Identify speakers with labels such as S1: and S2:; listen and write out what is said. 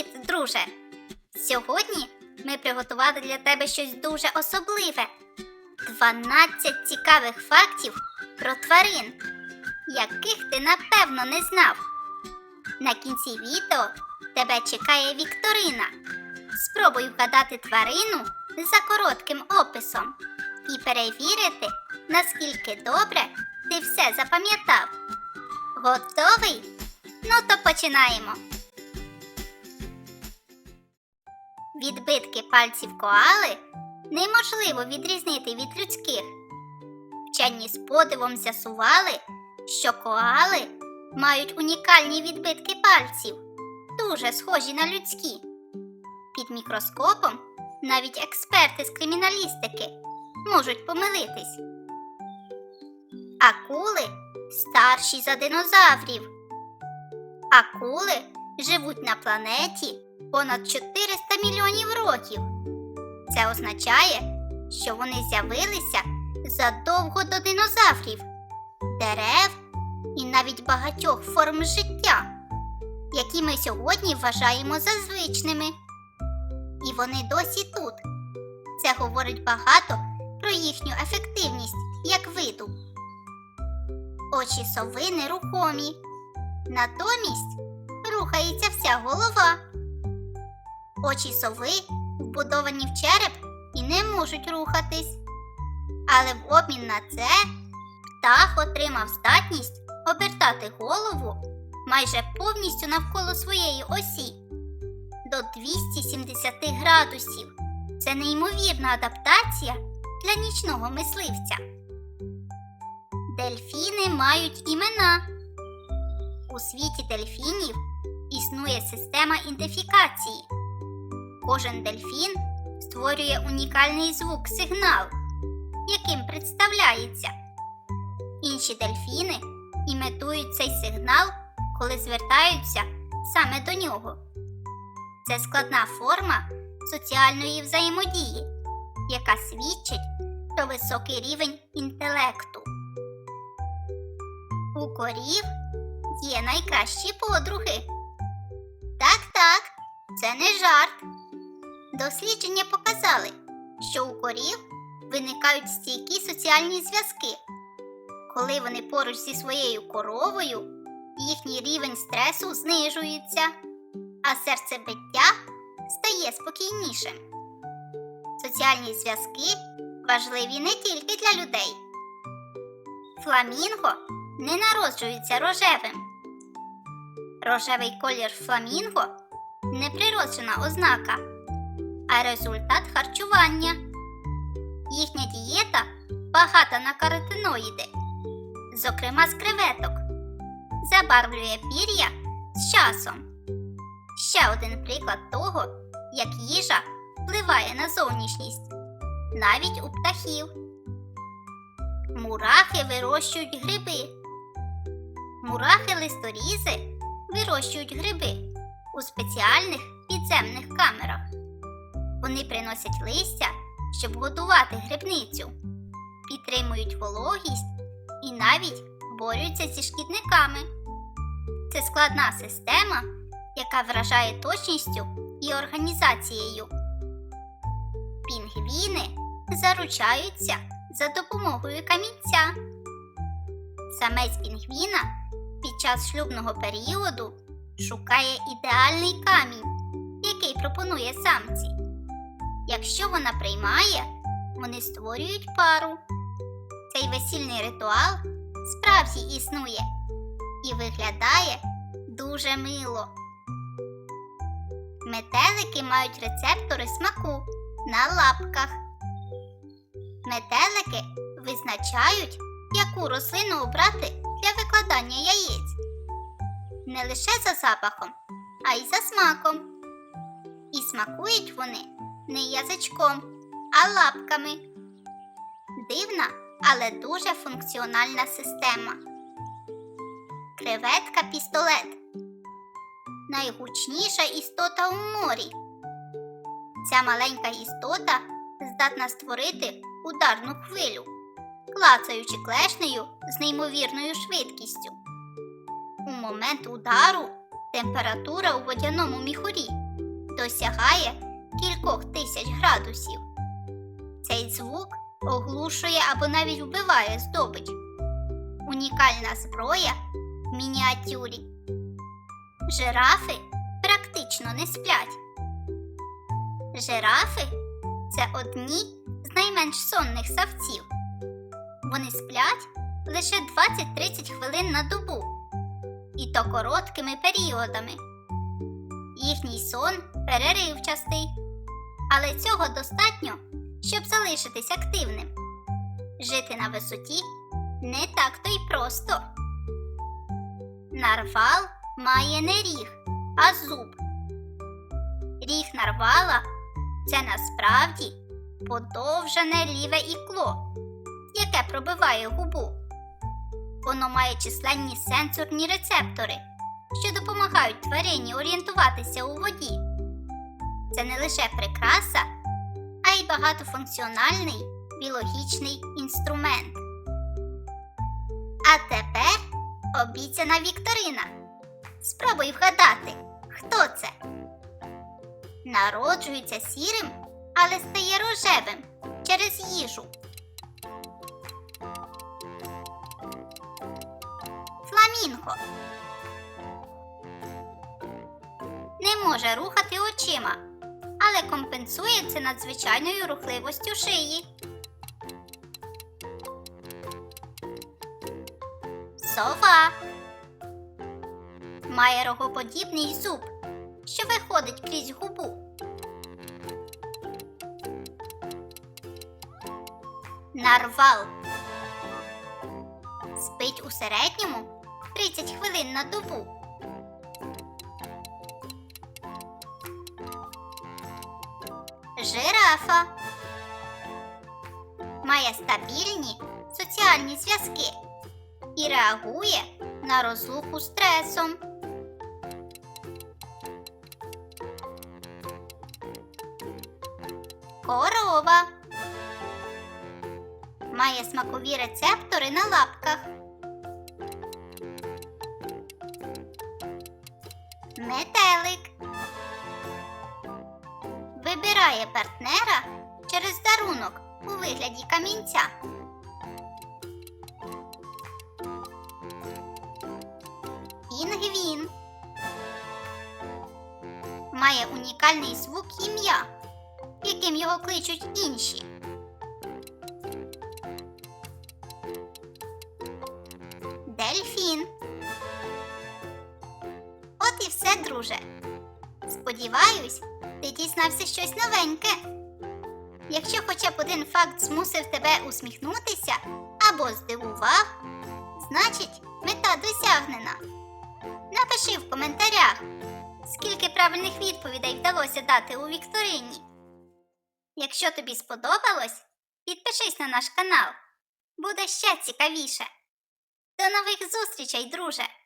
S1: Привіт, друже! Сьогодні ми приготували для тебе щось дуже особливе: 12 цікавих фактів про тварин, яких ти напевно не знав. На кінці відео тебе чекає Вікторина. Спробуй вгадати тварину за коротким описом і перевірити, наскільки добре ти все запам'ятав. Готовий? Ну то починаємо. Відбитки пальців коали неможливо відрізнити від людських. Вчені з подивом з'ясували, що коали мають унікальні відбитки пальців, дуже схожі на людські. Під мікроскопом навіть експерти з криміналістики можуть помилитись. Акули старші за динозаврів. Акули живуть на планеті понад 400 мільйонів років. Це означає, що вони з'явилися задовго до динозаврів, дерев і навіть багатьох форм життя, які ми сьогодні вважаємо за звичними. І вони досі тут. Це говорить багато про їхню ефективність як виду. Очі сови нерухомі. Натомість рухається вся голова. Очі сови вбудовані в череп і не можуть рухатись. Але в обмін на це птах отримав здатність обертати голову майже повністю навколо своєї осі до 270 градусів. Це неймовірна адаптація для нічного мисливця. Дельфіни мають імена. У світі дельфінів існує система ідентифікації. Кожен дельфін створює унікальний звук сигнал, яким представляється. Інші дельфіни імітують цей сигнал, коли звертаються саме до нього. Це складна форма соціальної взаємодії, яка свідчить про високий рівень інтелекту. У корів є найкращі подруги. Так, так, це не жарт. Дослідження показали, що у корів виникають стійкі соціальні зв'язки. Коли вони поруч зі своєю коровою, їхній рівень стресу знижується, а серцебиття стає спокійнішим. Соціальні зв'язки важливі не тільки для людей. Фламінго не народжується рожевим. Рожевий колір фламінго не природжена ознака, а результат харчування. Їхня дієта багата на каротиноїди, зокрема з креветок, забарвлює пір'я з часом. Ще один приклад того, як їжа впливає на зовнішність, навіть у птахів. Мурахи вирощують гриби. Мурахи листорізи вирощують гриби у спеціальних підземних камерах. Вони приносять листя, щоб годувати грибницю, підтримують вологість і навіть борються зі шкідниками. Це складна система, яка вражає точністю і організацією. Пінгвіни заручаються за допомогою камінця. Самець пінгвіна під час шлюбного періоду шукає ідеальний камінь, який пропонує самці. Якщо вона приймає, вони створюють пару. Цей весільний ритуал справді існує і виглядає дуже мило. Метелики мають рецептори смаку на лапках. Метелики визначають, яку рослину обрати для викладання яєць. Не лише за запахом, а й за смаком. І смакують вони не язичком, а лапками. Дивна, але дуже функціональна система. Креветка пістолет. Найгучніша істота у морі. Ця маленька істота здатна створити ударну хвилю, клацаючи клешнею з неймовірною швидкістю. У момент удару температура у водяному міхурі досягає кількох тисяч градусів. Цей звук оглушує або навіть вбиває здобич. Унікальна зброя в мініатюрі. Жирафи практично не сплять. Жирафи це одні з найменш сонних савців. Вони сплять лише 20-30 хвилин на добу, і то короткими періодами. Їхній сон переривчастий, але цього достатньо, щоб залишитись активним. Жити на висоті не так то й просто. Нарвал має не ріг, а зуб. Ріг нарвала це насправді подовжене ліве ікло, яке пробиває губу. Воно має численні сенсорні рецептори, що допомагають тварині орієнтуватися у воді. Це не лише прикраса, а й багатофункціональний біологічний інструмент. А тепер обіцяна Вікторина. Спробуй вгадати, хто це? Народжується сірим, але стає рожевим через їжу. Фламінго не може рухати очима, але компенсує це надзвичайною рухливостю шиї. Сова має рогоподібний зуб, що виходить крізь губу. Нарвал спить у середньому 30 хвилин на добу. Жирафа має стабільні соціальні зв'язки і реагує на розлуку стресом. Корова має смакові рецептори на лапках. Метелик вибирає партнера через дарунок у вигляді камінця. Пінгвін має унікальний звук ім'я, яким його кличуть інші. Дельфін. От і все, друже. Сподіваюсь, ти дізнався щось новеньке. Якщо хоча б один факт змусив тебе усміхнутися або здивував, значить мета досягнена. Напиши в коментарях, скільки правильних відповідей вдалося дати у вікторині. Якщо тобі сподобалось, підпишись на наш канал. Буде ще цікавіше. До нових зустрічей, друже!